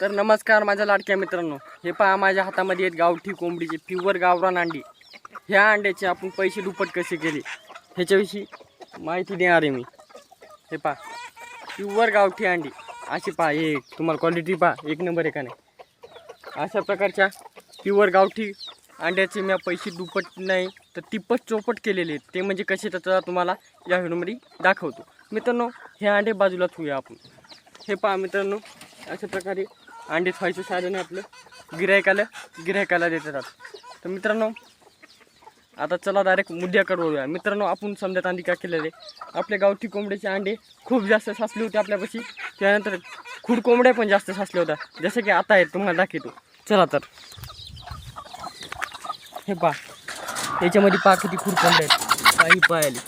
तर नमस्कार माझ्या लाडक्या मित्रांनो. हे पहा माझ्या हातामध्ये आहेत गावठी कोंबडीचे प्युअर गावरान अंडी. ह्या अंड्याचे आपण पैसे दुप्पट कसे केले? ह्याच्याविषयी माहिती देणार आहे मी. हे पहा प्युअर गावठी अंडी. अशी पहा हे तुम्हाला क्वालिटी पहा एक नंबर आहे का नाही? अशा प्रकारच्या प्युअर गावठी अंड्याचे मी पैसे दुप्पट नाही तर तिप्पट चौपट केलेले आहेत. ते म्हणजे कसे त्याचा तुम्हाला या व्हिडिओमध्ये दाखवतो. मित्रांनो हे अंडे बाजूला ठेवूया आपण. हे पहा मित्रांनो अशा प्रकारे अंडे ठेवायचं साधन आहे आपलं. गिरायकाला गिरायकाला देतात तर मित्रांनो आता चला डायरेक्ट मुद्द्याकडे वळूया. मित्रांनो आपण समजा आधी का केलेले? आपल्या गावठी कोंबड्याचे अंडे खूप जास्त साचले होते आपल्यापाशी. त्यानंतर खुड कोंबड्या पण जास्त साचल्या होत्या. जसं की आता आहे तुम्हाला दाखवतो. चला तर. हे पा याच्यामध्ये पा किती खुड कोंबड्या आहेत. काही पाहिले.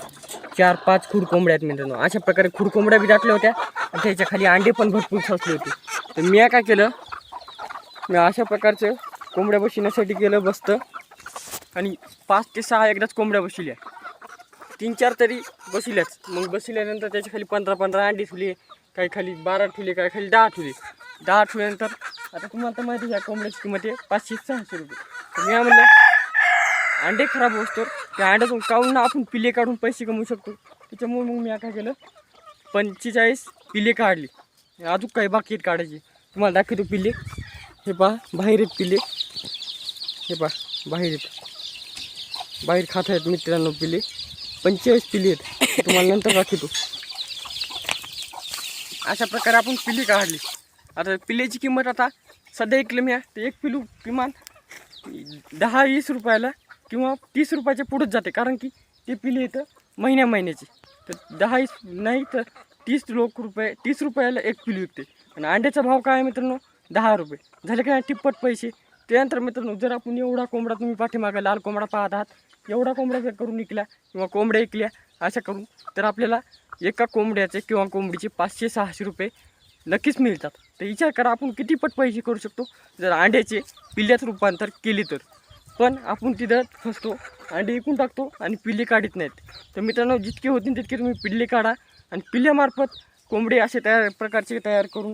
चार पाच खुड कोंबड्या आहेत मित्रांनो. अशा प्रकारे खुड कोंबड्या बी टाकल्या होत्या. आणि त्याच्याखाली अंडे पण भरपूर साचले होते. तर मी काय केलं? मी अशा प्रकारचं कोंबड्या बसविण्यासाठी केलं बसतं आणि पाच ते सहा एकदाच कोंबड्या बसविल्या. तीन चार तरी बसविल्याच मग बसविल्यानंतर त्याच्याखाली पंधरा पंधरा अंडी ठेवली काही खाली बारा ठेवले काही खाली दहा ठेवले. दहा ठेवल्यानंतर आता तुम्हाला तर माहिती आहे कोंबड्याची किंमत आहे पाचशे सहाशे रुपये. तर मी म्हणलं अंडे खराब असतो त्या अंड्यातून काढून आपण पिले काढून पैसे कमवू शकतो. त्याच्यामुळे मग मी काय केलं पंचेचाळीस पिले काढली. अजून काही बाकी आहेत काढायचे. तुम्हाला दाखवतो पिले हे पहा बाहेर आहेत पिले हे पहा बाहेर आहेत. बाहेर खात आहेत मित्रांनो पिले पंचेचाळीस पिले आहेत. तुम्हाला नंतर दाखवतो. अशा प्रकारे आपण पिल्ले काढली. आता पिल्याची किंमत आता सध्या एक मी ते एक पिलू किमान दहा वीस रुपयाला किंवा तीस रुपयाच्या पुढंच जाते. कारण की ते पिले येतं महिन्या महिन्याचे. तर दहा वीस नाही तर तीस लोक रुपये तीस रुपयाला एक पिलू विकते. आणि अंड्याचा भाव काय आहे मित्रांनो? दहा रुपये. झाले काय तिप्पट पैसे. त्यानंतर मित्रांनो जर आपण एवढा कोंबडा तुम्ही पाठीमागा लाल कोंबडा पाहत आहात एवढा कोंबडा जर करून विकला किंवा कोंबड्या विकल्या अशा करून तर आपल्याला एका कोंबड्याचे किंवा कोंबडीचे पाचशे सहाशे रुपये नक्कीच मिळतात. तर विचार करा आपण किती पट पैसे करू शकतो? जर अंड्याचे पिल्ल्यात रूपांतर केले तर. पण आपण तिथं फसतो अंडे विकून टाकतो आणि पिल्ले काढत नाहीत. तर मित्रांनो जितके होतील तितके तुम्ही पिल्ले काढा. आणि पिल्ल्यामार्फत कोंबडी असे तयार प्रकारचे तयार करून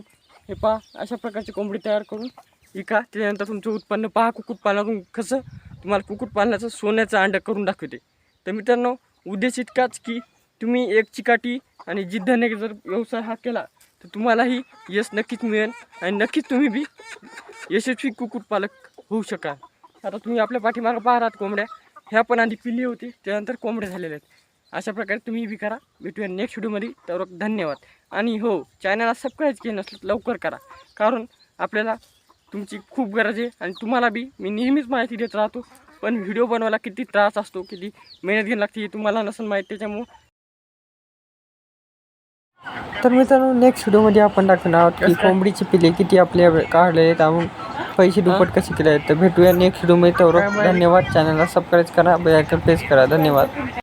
हे पहा अशा प्रकारचे कोंबडी तयार करून विका. त्याच्यानंतर तुमचं उत्पन्न पहा कुक्कुटपालनातून कसं तुम्हाला कुक्कुटपालनाचं सोन्याचं अंडं करून दाखवते. तर मित्रांनो उद्देश इतकाच की तुम्ही एक चिकाटी आणि जिद्दने जर व्यवसाय हा केला तर तुम्हालाही यश नक्कीच मिळेल आणि नक्कीच तुम्ही बी यशस्वी कुक्कुटपालक होऊ शकाल. आता तुम्ही आपल्या पाठीमागं पाहतात कोंबड्या. ह्या पण आधी पिल्ली होती त्यानंतर कोंबड्या झालेल्या आहेत. अशा प्रकारे तुम्ही बी करा. भेटूया नेक्स्ट व्हिडिओमध्ये तर धन्यवाद. आणि हो चॅनलला सबस्क्राईब केलं नसलं तर लवकर करा. कारण आपल्याला तुमची खूप गरज आहे आणि तुम्हाला बी मी नेहमीच माहिती देत राहतो. पण व्हिडिओ बनवायला किती त्रास असतो किती मेहनत घ्यावी लागते हे तुम्हाला नसेल माहीत. त्याच्यामुळं तर मित्रांनो नेक्स्ट व्हिडिओमध्ये आपण दाखवणार आहोत की कोंबडीचे पिले किती आपल्या काढले आहेत आणि पैसे दुप्पट कसे केले आहेत तर भेटूया नेक्स्ट व्हिडिओमध्ये तर धन्यवाद. चॅनलला सबस्क्राईब करा बेल आयकॉन प्रेस करा. धन्यवाद.